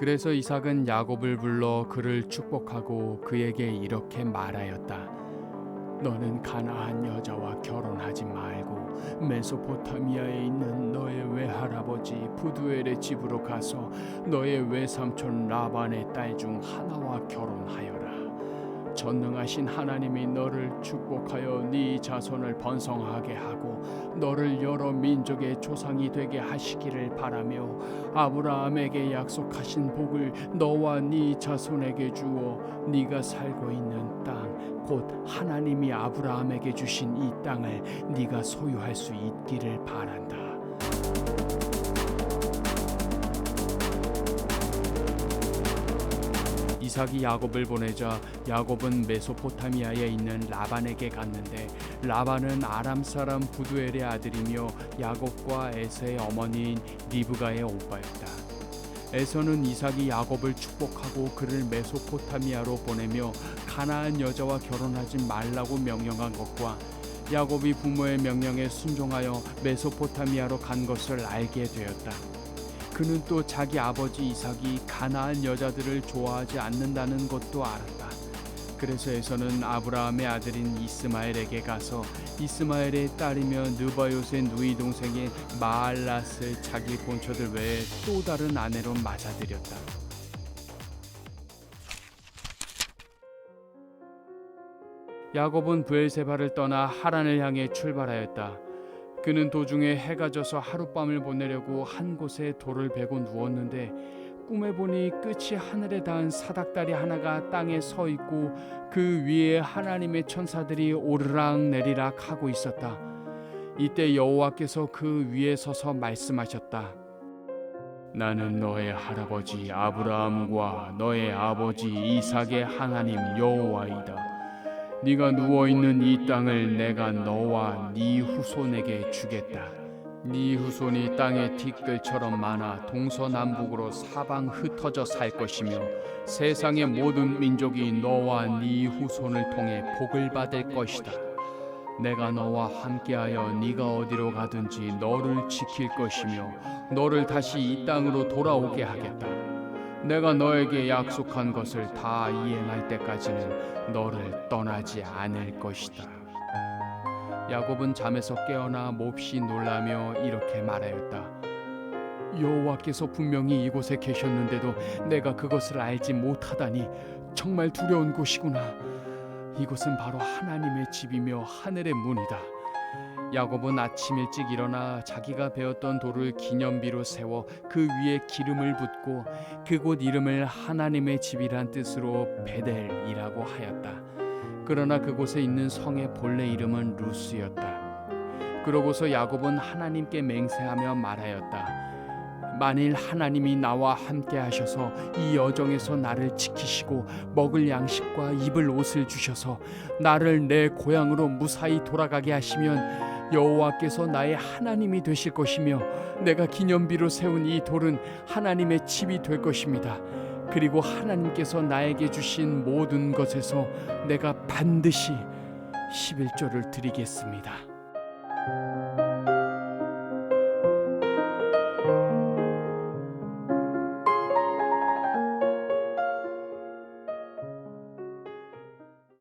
그래서 이삭은 야곱을 불러 그를 축복하고 그에게 이렇게 말하였다. 너는 가나안 여자와 결혼하지 말고 메소포타미아에 있는 너의 외할아버지 부두엘의 집으로 가서 너의 외삼촌 라반의 딸 중 하나와 결혼하여라. 전능하신 하나님이 너를 축복하여 네 자손을 번성하게 하고 너를 여러 민족의 조상이 되게 하시기를 바라며 아브라함에게 약속하신 복을 너와 네 자손에게 주어 네가 살고 있는 땅 곧 하나님이 아브라함에게 주신 이 땅을 네가 소유할 수 있기를 바란다. 이삭이 야곱을 보내자 야곱은 메소포타미아에 있는 라반에게 갔는데 라반은 아람 사람 부두엘의 아들이며 야곱과 에서의 어머니인 리브가의 오빠였다. 에서는 이삭이 야곱을 축복하고 그를 메소포타미아로 보내며 가나안 여자와 결혼하지 말라고 명령한 것과 야곱이 부모의 명령에 순종하여 메소포타미아로 간 것을 알게 되었다. 그는 또 자기 아버지 이삭이 가나안 여자들을 좋아하지 않는다는 것도 알았다. 그래서 에서는 아브라함의 아들인 이스마엘에게 가서 이스마엘의 딸이며 느바요의 누이 동생인 마알랏을 자기 본처들 외에 또 다른 아내로 맞아들였다. 야곱은 부엘세바를 떠나 하란을 향해 출발하였다. 그는 도중에 해가 져서 하룻밤을 보내려고 한 곳에 돌을 베고 누웠는데 꿈에 보니 끝이 하늘에 닿은 사닥다리 하나가 땅에 서 있고 그 위에 하나님의 천사들이 오르락 내리락 하고 있었다. 이때 여호와께서 그 위에 서서 말씀하셨다. 나는 너의 할아버지 아브라함과 너의 아버지 이삭의 하나님 여호와이다. 네가 누워 있는 이 땅을 내가 너와 네 후손에게 주겠다. 네 후손이 땅의 티끌처럼 많아 동서남북으로 사방 흩어져 살 것이며 세상의 모든 민족이 너와 네 후손을 통해 복을 받을 것이다. 내가 너와 함께하여 네가 어디로 가든지 너를 지킬 것이며 너를 다시 이 땅으로 돌아오게 하겠다. 내가 너에게 약속한 것을 다 이행할 때까지는 너를 떠나지 않을 것이다. 야곱은 잠에서 깨어나 몹시 놀라며 이렇게 말하였다. 여호와께서 분명히 이곳에 계셨는데도 내가 그것을 알지 못하다니 정말 두려운 곳이구나. 이곳은 바로 하나님의 집이며 하늘의 문이다. 야곱은 아침 일찍 일어나 자기가 베었던 돌을 기념비로 세워 그 위에 기름을 붓고 그곳 이름을 하나님의 집이란 뜻으로 베델이라고 하였다. 그러나 그곳에 있는 성의 본래 이름은 루스였다. 그러고서 야곱은 하나님께 맹세하며 말하였다. 만일 하나님이 나와 함께 하셔서 이 여정에서 나를 지키시고 먹을 양식과 입을 옷을 주셔서 나를 내 고향으로 무사히 돌아가게 하시면 여호와께서 나의 하나님이 되실 것이며 내가 기념비로 세운 이 돌은 하나님의 집이 될 것입니다. 그리고 하나님께서 나에게 주신 모든 것에서 내가 반드시 11조를 드리겠습니다.